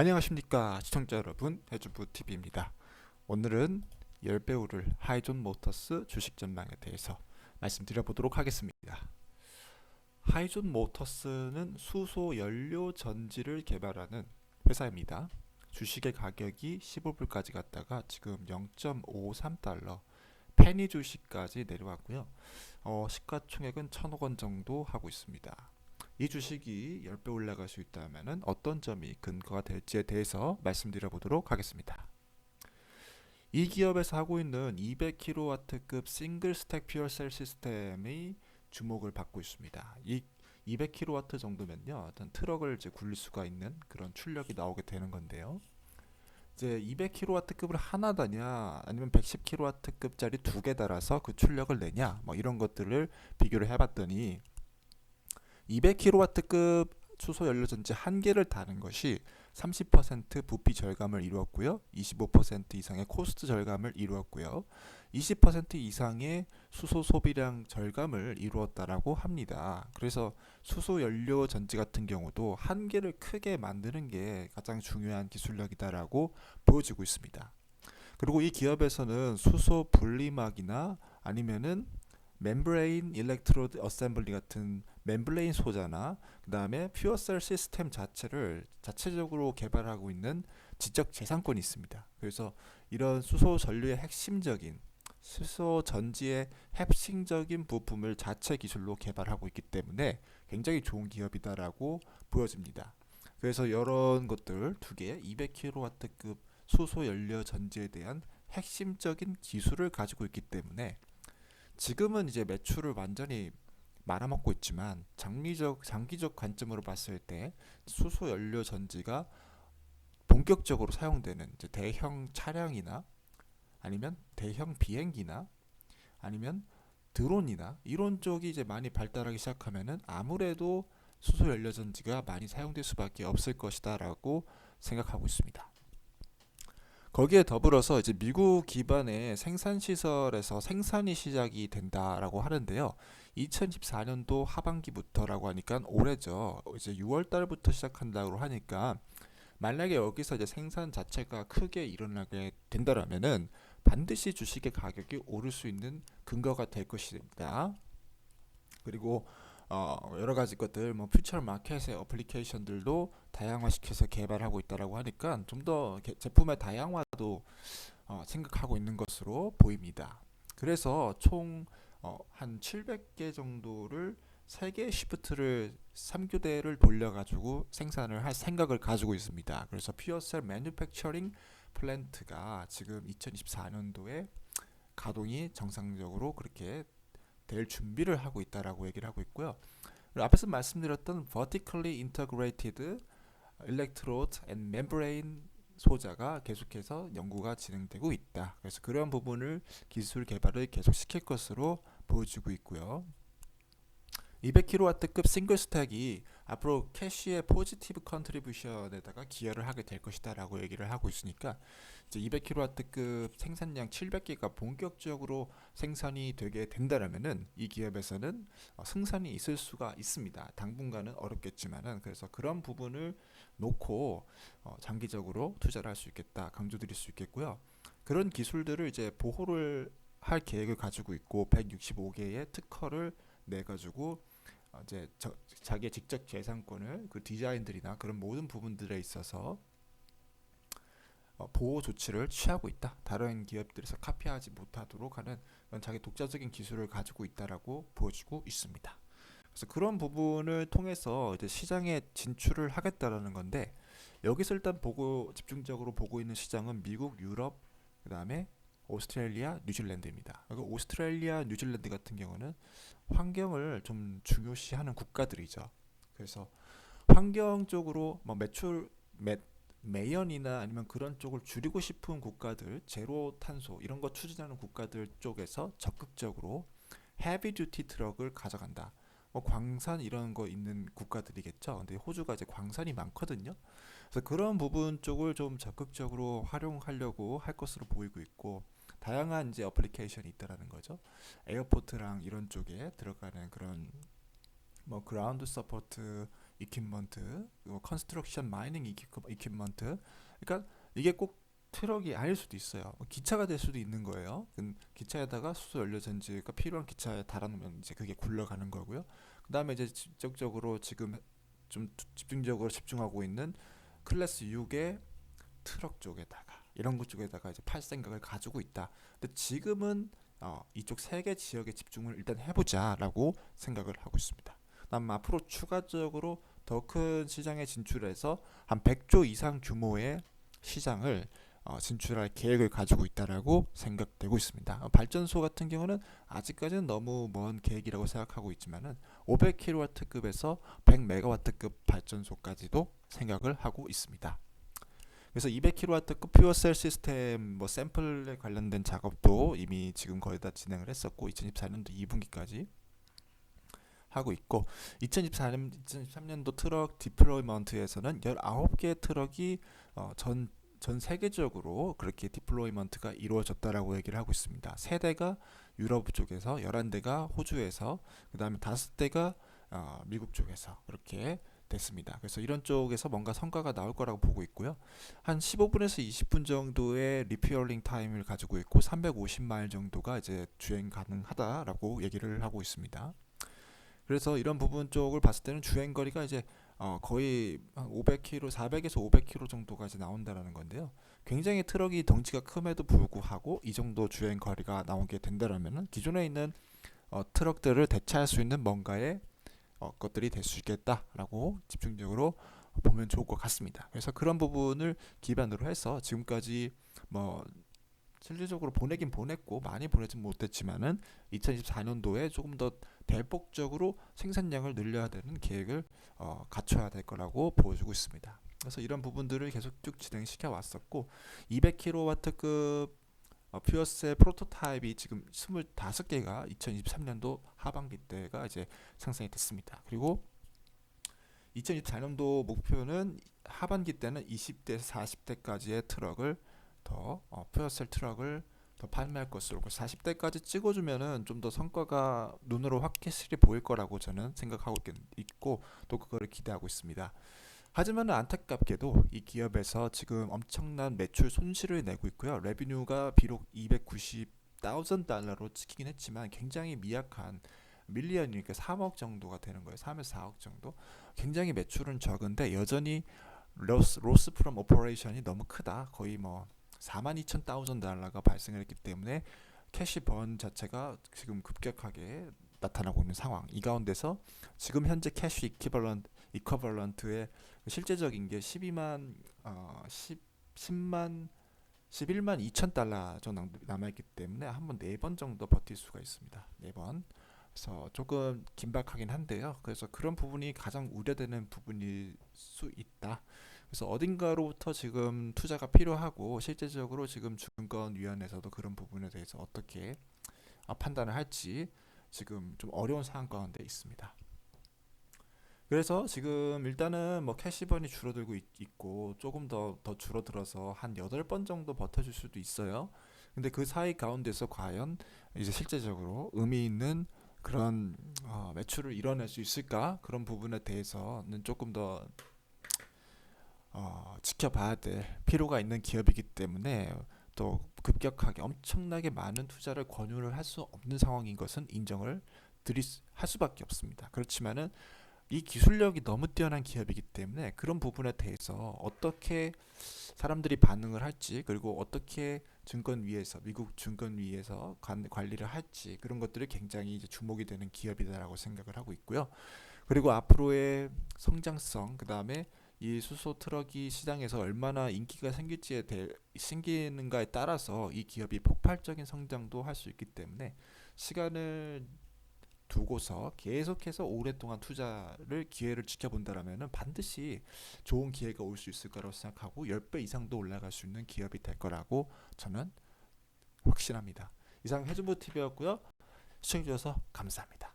안녕하십니까 시청자 여러분 해주부 TV입니다. 오늘은 열배우를 하이존 모터스 주식 전망에 대해서 말씀드려 보도록 하겠습니다. 하이존 모터스는 수소 연료 전지를 개발하는 회사입니다. 주식의 가격이 15불까지 갔다가 지금 0.53달러 페니 주식까지 내려왔고요. 어, 시가총액은 1천억 원 정도 하고 있습니다. 이 주식이 10배 올라갈 수 있다면 어떤 점이 근거가 될지에 대해서 말씀드려 보도록 하겠습니다. 이 기업에서 하고 있는 200kW급 싱글 스택 퓨어 셀 시스템이 주목을 받고 있습니다. 이 200kW 정도면요, 어떤 트럭을 이제 굴릴 수가 있는 그런 출력이 나오게 되는 건데요. 이제 200kW급을 하나 다냐, 아니면 110kW급짜리 두 개 달아서 그 출력을 내냐, 뭐 이런 것들을 비교를 해봤더니 200kW급 수소 연료 전지 한 개를 다는 것이 30% 부피 절감을 이루었고요. 25% 이상의 코스트 절감을 이루었고요. 20% 이상의 수소 소비량 절감을 이루었다라고 합니다. 그래서 수소 연료 전지 같은 경우도 한 개를 크게 만드는 게 가장 중요한 기술력이다라고 보여지고 있습니다. 그리고 이 기업에서는 수소 분리막이나 아니면은 멤브레인 일렉트로드 어셈블리 같은 멤브레인 소자나 그 다음에 퓨어셀 시스템 자체를 자체적으로 개발하고 있는 지적 재산권이 있습니다. 그래서 이런 수소 전류의 핵심적인 수소 전지의 핵심적인 부품을 자체 기술로 개발하고 있기 때문에 굉장히 좋은 기업이다라고 보여집니다. 그래서 이런 것들 두 개, 200kW급 수소 연료 전지에 대한 핵심적인 기술을 가지고 있기 때문에 지금은 이제 매출을 완전히 말아먹고 있지만 장기적 장기적 관점으로 봤을 때 수소 연료 전지가 본격적으로 사용되는 대형 차량이나 아니면 대형 비행기나 아니면 드론이나 이런 쪽이 이제 많이 발달하기 시작하면은 아무래도 수소 연료 전지가 많이 사용될 수밖에 없을 것이다라고 생각하고 있습니다. 거기에 더불어서 이제 미국 기반의 생산 시설에서 생산이 시작이 된다라고 하는데요. 2014년도 하반기부터라고 하니까 올해죠. 이제 6월 달부터 시작한다고 하니까 만약에 여기서 이제 생산 자체가 크게 일어나게 된다라면은 반드시 주식의 가격이 오를 수 있는 근거가 될 것입니다. 그리고 어, 여러 가지 것들 뭐 퓨처 마켓의 어플리케이션들도 다양화시켜서 개발하고 있다라고 하니까 좀 더 제품의 다양화도 어, 생각하고 있는 것으로 보입니다. 그래서 총 한 어, 700개 정도를 3개의 시프트를 3교대를 돌려가지고 생산을 할 생각을 가지고 있습니다. 그래서 퓨어셀 매뉴팩처링 플랜트가 지금 2024년도에 가동이 정상적으로 그렇게 될 준비를 하고 있다라고 얘기를 하고 있고요. 앞에서 말씀드렸던 vertically integrated electrode and membrane 소자가 계속해서 연구가 진행되고 있다. 그래서 그런 부분을 기술 개발을 계속 시킬 것으로 보여지고 있고요. 200kW급 싱글 스택이 앞으로 캐시의 포지티브 컨트리뷰션에다가 기여를 하게 될 것이다라고 얘기를 하고 있으니까 이제 200kW급 생산량 700개가 본격적으로 생산이 되게 된다라면은 이 기업에서는 어, 승산이 있을 수가 있습니다. 당분간은 어렵겠지만은 그래서 그런 부분을 놓고 어, 장기적으로 투자를 할 수 있겠다 강조드릴 수 있겠고요. 그런 기술들을 이제 보호를 할 계획을 가지고 있고 165개의 특허를 내 가지고 어, 이제 저, 자기의 직접 재산권을 그 디자인들이나 그런 모든 부분들에 있어서 어, 보호 조치를 취하고 있다. 다른 기업들에서 카피하지 못하도록 하는 자기 독자적인 기술을 가지고 있다라고 보여주고 있습니다. 그래서 그런 부분을 통해서 이제 시장에 진출을 하겠다라는 건데 여기서 일단 보고 집중적으로 보고 있는 시장은 미국, 유럽, 그다음에 오스트레일리아, 뉴질랜드입니다. 그 오스트레일리아, 뉴질랜드 같은 경우는 환경을 좀 중요시하는 국가들이죠. 그래서 환경 쪽으로 뭐 매출 매, 매연이나 아니면 그런 쪽을 줄이고 싶은 국가들, 제로 탄소 이런 거 추진하는 국가들 쪽에서 적극적으로 헤비 듀티 트럭을 가져간다. 뭐 광산 이런 거 있는 국가들이겠죠. 근데 호주가 이제 광산이 많거든요. 그래서 그런 부분 쪽을 좀 적극적으로 활용하려고 할 것으로 보이고 있고 다양한 이제 어플리케이션이 있다라는 거죠. 에어포트랑 이런 쪽에 들어가는 그런 뭐 그라운드 서포트 이퀴먼트, 컨스트럭션 마이닝 이퀴먼트. 그러니까 이게 꼭 트럭이 아닐 수도 있어요. 뭐 기차가 될 수도 있는 거예요. 그 기차에다가 수소 연료 전지가 필요한 기차에 달아놓으면 이제 그게 굴러가는 거고요. 그 다음에 이제 직접적으로 지금 좀 투- 집중적으로 집중하고 있는 클래스 6의 트럭 쪽에다가 이런 것 쪽에다가 이제 팔 생각을 가지고 있다. 근데 지금은 어, 이쪽 세 개 지역에 집중을 일단 해보자라고 생각을 하고 있습니다. 그다음 앞으로 추가적으로 더 큰 시장에 진출해서 한 100조 이상 규모의 시장을 어, 진출할 계획을 가지고 있다라고 생각되고 있습니다. 어, 발전소 같은 경우는 아직까지는 너무 먼 계획이라고 생각하고 있지만은 500kW급에서 100MW급 발전소까지도 생각을 하고 있습니다. 그래서 200kW급 퓨어셀 시스템 뭐 샘플에 관련된 작업도 이미 지금 거의 다 진행을 했었고 2024년도 2분기까지 하고 있고 2024년 2023년도 트럭 디플로이먼트에서는 19개 트럭이 어, 전, 전 세계적으로 그렇게 디플로이먼트가 이루어졌다라고 얘기를 하고 있습니다. 세 대가 유럽 쪽에서 11대가 호주에서 그 다음에 다섯 대가 어, 미국 쪽에서 그렇게 됐습니다. 그래서 이런 쪽에서 뭔가 성과가 나올 거라고 보고 있고요. 한 15분에서 20분 정도의 리퓨얼링 타임을 가지고 있고 350마일 정도가 이제 주행 가능하다라고 얘기를 하고 있습니다. 그래서 이런 부분 쪽을 봤을 때는 주행 거리가 이제 어 거의 한 500km, 400에서 500km 정도가 이제 나온다라는 건데요. 굉장히 트럭이 덩치가 큼에도 불구하고 이 정도 주행 거리가 나오게 된다라면은 기존에 있는 어 트럭들을 대체할 수 있는 뭔가의 어 것들이 될 수 있겠다라고 집중적으로 보면 좋을 것 같습니다. 그래서 그런 부분을 기반으로 해서 지금까지 뭐 실질적으로 보내긴 보냈고 많이 보내진 못했지만은 2024년도에 조금 더 대폭적으로 생산량을 늘려야 되는 계획을 어, 갖춰야 될 거라고 보여주고 있습니다. 그래서 이런 부분들을 계속 쭉 진행시켜 왔었고 200kW급 어, 퓨어셀 프로토타입이 지금 25개가 2023년도 하반기 때가 이제 상상이 됐습니다. 그리고 2024년도 목표는 하반기 때는 20대에서 40대까지의 트럭을 더 어, 퓨어셀 트럭을 더 판매할 것으로 40대까지 찍어주면은 좀 더 성과가 눈으로 확실히 보일 거라고 저는 생각하고 있- 있고 또 그거를 기대하고 있습니다. 하지만 안타깝게도 이 기업에서 지금 엄청난 매출 손실을 내고 있고요. 레비뉴가 비록 290,000 달러로 찍히긴 했지만 굉장히 미약한 밀리언이니까 3억 정도가 되는 거예요. 3에서 4억 정도. 굉장히 매출은 적은데 여전히 로스 로스 프롬 오퍼레이션이 너무 크다. 거의 뭐 42,000 달러가 발생을 했기 때문에 캐시 번 자체가 지금 급격하게 나타나고 있는 상황. 이 가운데서 지금 현재 캐시 이퀴벌런트 이커벌런트의 실제적인 게 12만 어 10, 10만 11만 2천 달러 정도 남아 있기 때문에 한 번 네 번 정도 버틸 수가 있습니다. 네 번. 그래서 조금 긴박하긴 한데요. 그래서 그런 부분이 가장 우려되는 부분일 수 있다. 그래서 어딘가로부터 지금 투자가 필요하고 실제적으로 지금 증권위원회에서도 그런 부분에 대해서 어떻게 아, 판단을 할지 지금 좀 어려운 상황 가운데 있습니다. 그래서 지금 일단은 뭐 캐시번이 줄어들고 있, 고 조금 더 더 줄어들어서 한 8번 정도 버텨줄 수도 있어요. 근데 그 사이 가운데서 과연 이제 실제적으로 의미 있는 그런 어, 매출을 이뤄낼 수 있을까? 그런 부분에 대해서는 조금 더 어, 지켜봐야 될 필요가 있는 기업이기 때문에 또 급격하게 엄청나게 많은 투자를 권유를 할 수 없는 상황인 것은 인정을 드릴 수, 할 수밖에 없습니다. 그렇지만은 이 기술력이 너무 뛰어난 기업이기 때문에 그런 부분에 대해서 어떻게 사람들이 반응을 할지 그리고 어떻게 증권위에서 미국 증권위에서 관, 관리를 할지 그런 것들이 굉장히 이제 주목이 되는 기업이다라고 생각을 하고 있고요. 그리고 앞으로의 성장성 그다음에 이 수소 트럭이 시장에서 얼마나 인기가 생길지에 대해 생기는가에 따라서 이 기업이 폭발적인 성장도 할 수 있기 때문에 시간을 두고서 계속해서 오랫동안 투자를 기회를 지켜본다라면은 반드시 좋은 기회가 올 수 있을 거라고 생각하고 10배 이상도 올라갈 수 있는 기업이 될 거라고 저는 확신합니다. 이상 해준부 TV였고요. 시청해 주셔서 감사합니다.